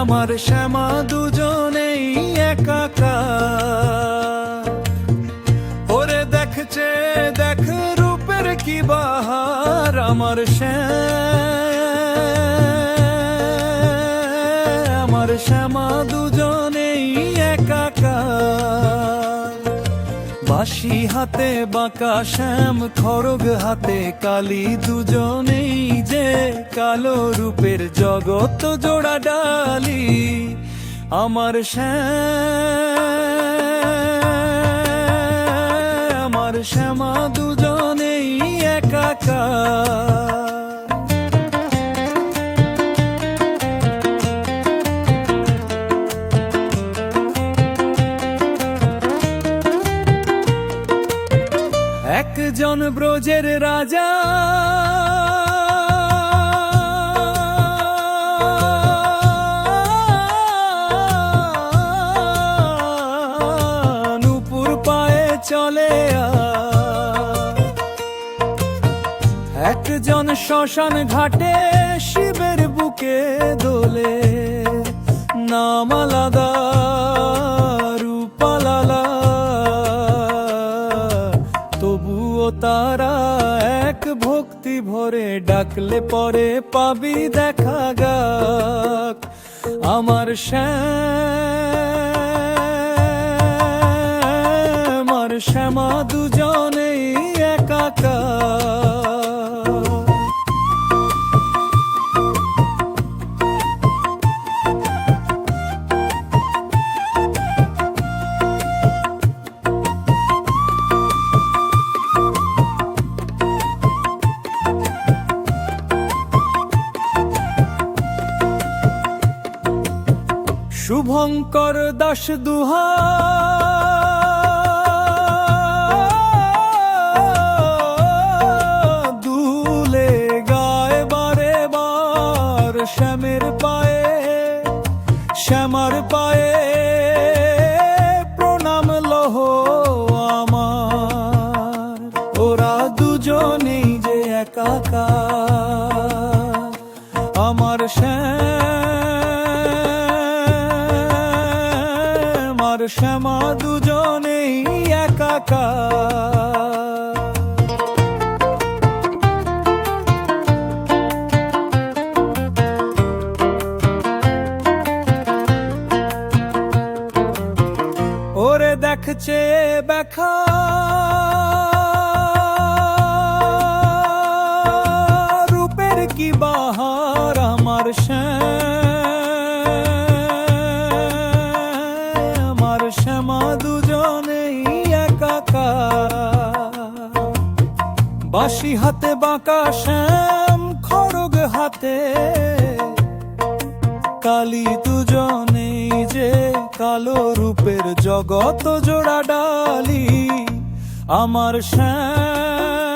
আমার শ্যামা দুজনেই একাকা। ওরে দেখছে দেখ রূপের কি বাহার আমার বাঁশি হাতে, বাঁকা শ্যাম, খড়গ হাতে, কালি দুজনেই যে কালো রূপের জগৎ জোড়া ডালি আমার শ্যাম, আমার শ্যামা একজন ব্রজের রাজা। নুপুর পায়ে চলে একজন শ্মশান ঘাটে শিবের বুকে দোলে নাম আলাদা। ভরে ডাকলে পরে পাবি দেখা গাক আমার শ্যাম আর শ্যামা দুজনেই একাকার। শুভঙ্কর দাস দুহা দুলে গায় বারে বার শ্যামের পায়ে, শ্যামার পায়ে প্রণাম লহ আমার। ওরা দুজনেই যে একাকার। আমার শ্যাম শ্যামা দুজনেই একাকার। ওরে দেখছে দেখা রূপের কি বাহার আমার শ্যাম? বাঁশি হাতে বাঁকা শ্যাম খড়গ হাতে। কালি দুজনে যে কালো রূপের জগত জোড়া ডালি। আমার শ্যাম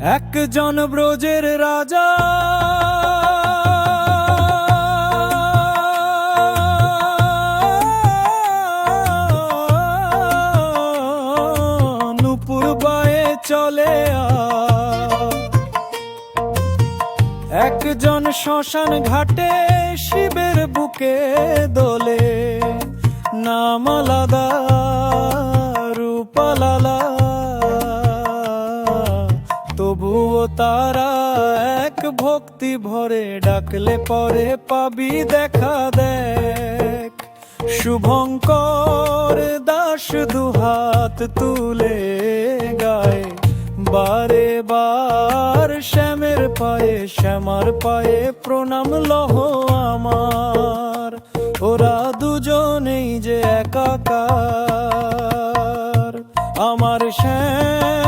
একজন ব্রজের রাজা। নুপুর বায়ে চলে একজন শ্মশান ঘাটে শিবের বুকে দোলে, নাম আলাদা, রূপ তারা এক ভক্তি ভরে ডাকলে পরে পাবি দেখা দেখ। শুভঙ্কর দাস দুহাত তুলে গায়ে, বারে বার শ্যামের পায়ে, শ্যামার পায়ে প্রণাম লহ আমার। ওরা দুজনেই যে একাকার, আমার শ্যাম